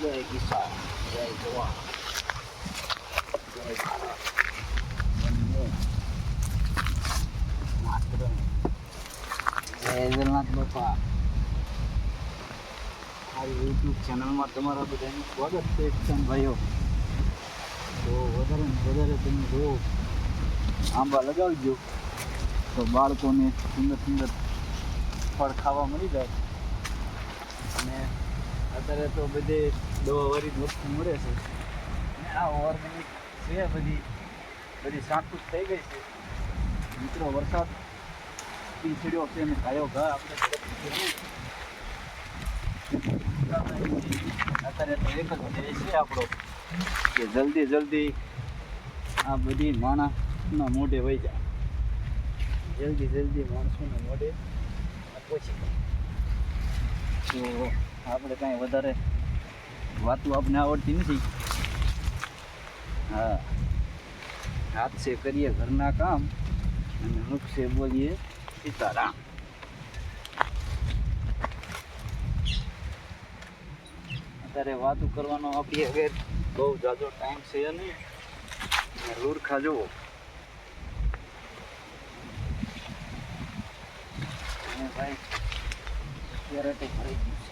જય કિસાન જય જવાન જય ભારત યુટ્યુબ ચેનલમાં તમારા બધાનું સ્વાગત છે કિસાન ભાઈઓ તો વધારે વધારે તમે જો આંબા લગાવજો તો બાળકોને સુંદર સુંદર ફળ ખાવા મળી જાય. અત્યારે તો બધે દવાવાળી જ વસ્તુ મળે છે. અને આ ઓર્ગેનિક છે, બધી બધી સાકૂત થઈ ગઈ છે. મિત્રો, વરસાદ બી છેડ્યો છે અને કાયો ઘા આપણે અત્યારે તો એક જ ધ્યેય છે આપણો. કે જલ્દી જલ્દી આ બધી માણસના મોઢે વહી જાય. જલ્દી જલ્દી માણસોના મોઢે પહોંચી જાય. તો આપણે કાંઈ વધારે વાતો આપણે આવડતી નથી. હા. હાથ છે કરીએ ઘરના કામ અને મુખ છે બોલીએ સીતારામ. અત્યારે વાતો કરવાનો આપણી હવે બહુ જાજો ટાઈમ છે નહીં લુરખા જુઓ. ભાઈ અત્યારે તો ભરાઈ ગયું છે.